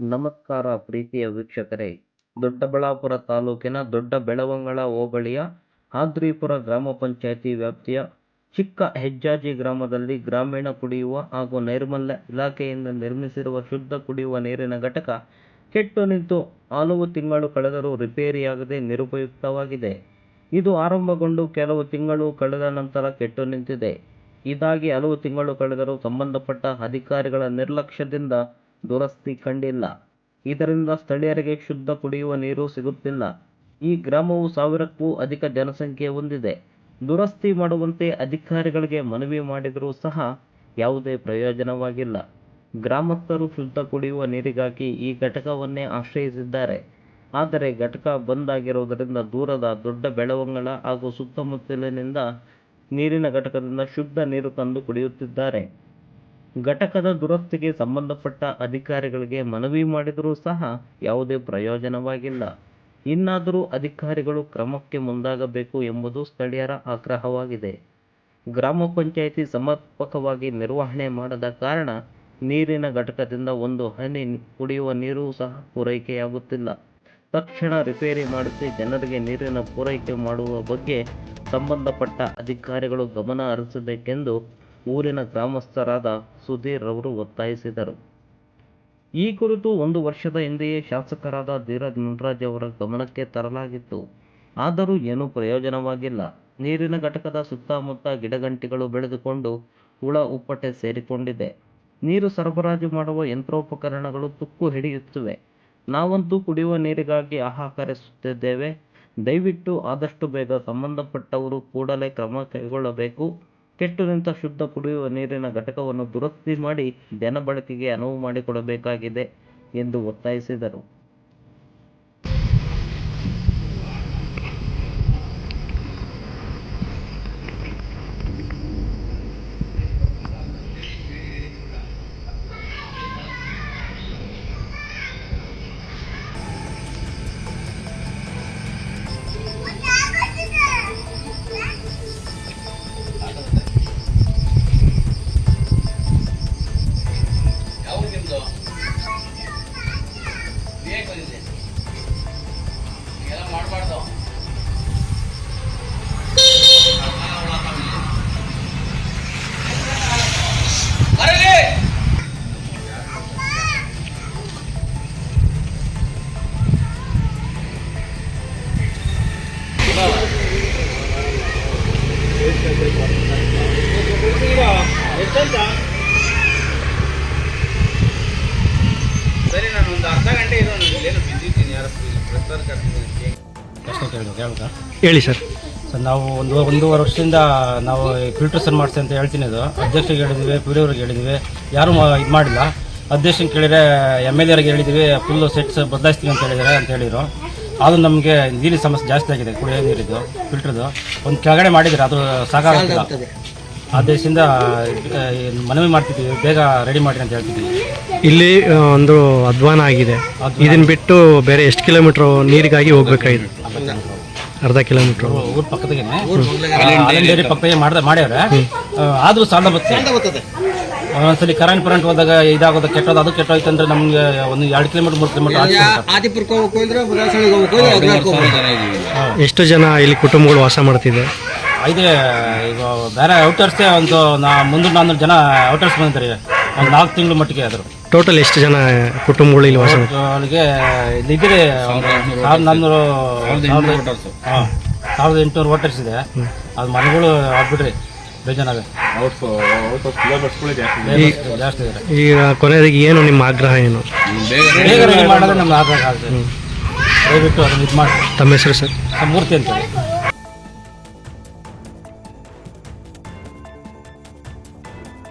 ನಮಸ್ಕಾರ ಪ್ರೀತಿಯ ವೀಕ್ಷಕರೇ, ದೊಡ್ಡಬಳ್ಳಾಪುರ ತಾಲೂಕಿನ ದೊಡ್ಡ ಬೆಳವಂಗಳ ಹೋಬಳಿಯ ಆದ್ರಿಪುರ ಗ್ರಾಮ ಪಂಚಾಯಿತಿ ವ್ಯಾಪ್ತಿಯ ಚಿಕ್ಕ ಹೆಜ್ಜಾಜಿ ಗ್ರಾಮದಲ್ಲಿ ಗ್ರಾಮೀಣ ಕುಡಿಯುವ ಹಾಗೂ ನೈರ್ಮಲ್ಯ ಇಲಾಖೆಯಿಂದ ನಿರ್ಮಿಸಿರುವ ಶುದ್ಧ ಕುಡಿಯುವ ನೀರಿನ ಘಟಕ ಕೆಟ್ಟು ನಿಂತು ಹಲವು ತಿಂಗಳು ಕಳೆದರೂ ರಿಪೇರಿಯಾಗದೆ ನಿರುಪಯುಕ್ತವಾಗಿದೆ. ಇದು ಆರಂಭಗೊಂಡು ಕೆಲವು ತಿಂಗಳು ಕಳೆದ ನಂತರ ಕೆಟ್ಟು ನಿಂತಿದೆ. ಇದಾಗಿ ಹಲವು ತಿಂಗಳು ಕಳೆದರೂ ಸಂಬಂಧಪಟ್ಟ ಅಧಿಕಾರಿಗಳ ನಿರ್ಲಕ್ಷ್ಯದಿಂದ ದುರಸ್ತಿ ಕಂಡಿಲ್ಲ. ಇದರಿಂದ ಸ್ಥಳೀಯರಿಗೆ ಶುದ್ಧ ಕುಡಿಯುವ ನೀರು ಸಿಗುತ್ತಿಲ್ಲ. ಈ ಗ್ರಾಮವು ಸಾವಿರಕ್ಕೂ ಅಧಿಕ ಜನಸಂಖ್ಯೆ ಹೊಂದಿದೆ. ದುರಸ್ತಿ ಮಾಡುವಂತೆ ಅಧಿಕಾರಿಗಳಿಗೆ ಮನವಿ ಮಾಡಿದರೂ ಸಹ ಯಾವುದೇ ಪ್ರಯೋಜನವಾಗಿಲ್ಲ. ಗ್ರಾಮಸ್ಥರು ಶುದ್ಧ ಕುಡಿಯುವ ನೀರಿಗಾಗಿ ಈ ಘಟಕವನ್ನೇ ಆಶ್ರಯಿಸಿದ್ದಾರೆ. ಆದರೆ ಘಟಕ ಬಂದ್ ಆಗಿರುವುದರಿಂದ ದೂರದ ದೊಡ್ಡ ಬೆಳವಂಗಲ ಹಾಗೂ ಸುತ್ತಮುತ್ತಲಿನಿಂದ ನೀರಿನ ಘಟಕದಿಂದ ಶುದ್ಧ ನೀರು ತಂದು ಕುಡಿಯುತ್ತಿದ್ದಾರೆ. ಘಟಕದ ದುರಸ್ತಿಗೆ ಸಂಬಂಧಪಟ್ಟ ಅಧಿಕಾರಿಗಳಿಗೆ ಮನವಿ ಮಾಡಿದರೂ ಸಹ ಯಾವುದೇ ಪ್ರಯೋಜನವಾಗಿಲ್ಲ. ಇನ್ನಾದರೂ ಅಧಿಕಾರಿಗಳು ಕ್ರಮಕ್ಕೆ ಮುಂದಾಗಬೇಕು ಎಂಬುದು ಸ್ಥಳೀಯರ ಆಗ್ರಹವಾಗಿದೆ. ಗ್ರಾಮ ಪಂಚಾಯಿತಿ ಸಮರ್ಪಕವಾಗಿ ನಿರ್ವಹಣೆ ಮಾಡದ ಕಾರಣ ನೀರಿನ ಘಟಕದಿಂದ ಒಂದು ಹನಿ ಕುಡಿಯುವ ನೀರು ಸಹ ಪೂರೈಕೆಯಾಗುತ್ತಿಲ್ಲ. ತಕ್ಷಣ ರಿಪೇರಿ ಮಾಡಿಸಿ ಜನರಿಗೆ ನೀರಿನ ಪೂರೈಕೆ ಮಾಡುವ ಬಗ್ಗೆ ಸಂಬಂಧಪಟ್ಟ ಅಧಿಕಾರಿಗಳು ಗಮನ ಹರಿಸಬೇಕೆಂದು ಊರಿನ ಗ್ರಾಮಸ್ಥರಾದ ಸುಧೀರ್ ರವರು ಒತ್ತಾಯಿಸಿದರು. ಈ ಕುರಿತು ಒಂದು ವರ್ಷದ ಹಿಂದೆಯೇ ಶಾಸಕರಾದ ಧೀರಜ್ ನಟರಾಜ್ ಅವರ ಗಮನಕ್ಕೆ ತರಲಾಗಿತ್ತು. ಆದರೂ ಏನೂ ಪ್ರಯೋಜನವಾಗಿಲ್ಲ. ನೀರಿನ ಘಟಕದ ಸುತ್ತಮುತ್ತ ಗಿಡಗಂಟಿಗಳು ಬೆಳೆದುಕೊಂಡು ಹುಳ ಉಪ್ಪಟೆ ಸೇರಿಕೊಂಡಿದೆ. ನೀರು ಸರಬರಾಜು ಮಾಡುವ ಯಂತ್ರೋಪಕರಣಗಳು ತುಕ್ಕು ಹಿಡಿಯುತ್ತಿವೆ. ನಾವಂತೂ ಕುಡಿಯುವ ನೀರಿಗಾಗಿ ಹಾಹಾಕರಿಸುತ್ತಿದ್ದೇವೆ ದಯವಿಟ್ಟು ಆದಷ್ಟು ಬೇಗ ಸಂಬಂಧಪಟ್ಟವರು ಕೂಡಲೇ ಕ್ರಮ ಕೈಗೊಳ್ಳಬೇಕು. ಕೆಟ್ಟು ಶುದ್ಧ ಕುಡಿಯುವ ನೀರಿನ ಘಟಕವನ್ನು ದುರಸ್ತಿ ಮಾಡಿ ಜನಬಳಕೆಗೆ ಅನುವು ಮಾಡಿಕೊಡಬೇಕಾಗಿದೆ ಎಂದು ಒತ್ತಾಯಿಸಿದರು. ಹೇಳಿ ಸರ್. ಸರ್ ನಾವು ಒಂದು ಒಂದೂವರೆ ವರ್ಷದಿಂದ ನಾವು ಫಿಲ್ಟ್ರೇಷನ್ ಮಾಡಿಸಿ ಅಂತ ಹೇಳ್ತೀನಿ ಅದು. ಅಧ್ಯಕ್ಷರಿಗೆ ಹೇಳಿದ್ವಿ ಪಿ ಡಿ ಅವ್ರಿಗೆ ಹೇಳಿದ್ವಿ. ಯಾರೂ ಇದು ಮಾಡಿಲ್ಲ. ಅಧ್ಯಕ್ಷನ ಕೇಳಿದ್ರೆ ಎಂ ಎಲ್ ಎರಿಗೆ ಹೇಳಿದ್ವಿ ಫುಲ್ ಸೆಟ್ಸ್ ಬದಲಾಯಿಸ್ತೀವಿ ಅಂತ ಹೇಳಿದ್ದಾರೆ ಅಂತ ಹೇಳಿದರು. ಅದು ನಮಗೆ ನೀರಿನ ಸಮಸ್ಯೆ ಜಾಸ್ತಿ ಆಗಿದೆ ಕುಡಿಯೋ ನೀರಿದ್ದು ಫಿಲ್ಟ್ರದು. ಒಂದು ಕೆಳಗಡೆ ಮಾಡಿದರೆ ಅದು ಸಾಕಾಗ್ತಿಲ್ಲ ಆ ದೇಶದಿಂದ ಆ, ಮನವಿ ಮಾಡ್ತಿದ್ದೀವಿ. ಬೇಗ ರೆಡಿ ಮಾಡಿ ಅಂತ ಹೇಳ್ತಿದ್ದೀವಿ. ಇಲ್ಲಿ ಒಂದು ಅಧ್ವಾನ ಆಗಿದೆ. ಇದನ್ನ ಬಿಟ್ಟು ಬೇರೆ ಎಷ್ಟು ಕಿಲೋಮೀಟರ್ ನೀರಿಗಾಗಿ ಹೋಗ್ಬೇಕಾಗಿದೆ? ಅರ್ಧ ಕಿಲೋಮೀಟರ್ ಊರ ಪಕ್ಕದಾಗೇನೆ? ಪಕ್ಕದಾಗೆ ಮಾಡ್ದ ಮಾಡ್ಯಾವ್ರೆ? ಆದರೂ ಆದ್ರೂ ಸಾಲ ಬರ್ತದೆ ಒಂದೊಂದ್ಸಲಿ ಕರೆಂಟ್ ಕರೆಂಟ್ ಹೋದಾಗ ಇದಾಗೋದು ಕೆಟ್ಟೋದು ಅದು ಕೆಟ್ಟೋಯ್ತು ಅಂದ್ರೆ ನಮ್ಗೆ ಒಂದು ಎರಡು ಕಿಲೋಮೀಟರ್ ಮೂರು ಕಿಲೋಮೀಟರ್ ಎಷ್ಟು ಜನ ಇಲ್ಲಿ ಕುಟುಂಬಗಳು ವಾಸ ಮಾಡ್ತಿದೆ? ಇದೆ ಈಗ ಬೇರೆ ಔಟರ್ಸೇ ಒಂದು ನಾ ಮುಂದೆ ನಾನ್ನೂರು ಜನ ಔಟರ್ಸ್ ಬಂದಿದ್ದಾರೆ. ಒಂದು ನಾಲ್ಕು ತಿಂಗಳು ಮಟ್ಟಿಗೆ ಆದರು. ಟೋಟಲ್ ಎಷ್ಟು ಜನ ಕುಟುಂಬಗಳು ಇಲ್ಲಿ ವಾಸ ಇಲ್ಲಿದ್ದರೆ ಅವಳಿಗೆ ಇಲ್ಲಿದ್ರೆ ಒಂದು ಸಾವಿರದ ನಾನ್ನೂರು ಹಾಂ ಸಾವಿರದ ಎಂಟುನೂರು ವೋಟರ್ಸ್ ಇದೆ. ಅದು ಮನೆಗಳು ಆಗ್ಬಿಡ್ರಿ ಬೇಜಾನಾಗ ಜಾಸ್ತಿ ಇದ್ದಾರೆ ಈಗ ಕೊನೆಯದಾಗಿ ಏನು ನಿಮ್ಮ ಆಗ್ರಹ ಏನು? ಬೇಗ ರೆಡಿ ಮಾಡಿದ್ರೆ ನಮ್ಗೆ ಆಗ್ರಹ ಆಗುತ್ತೆ. ದಯವಿಟ್ಟು ಅದನ್ನ ಇದು ಮಾಡಿ. ತಮ್ಮ ಹೆಸರು ಸರ್? ಮೂರ್ತಿ ಅಂತೇಳಿ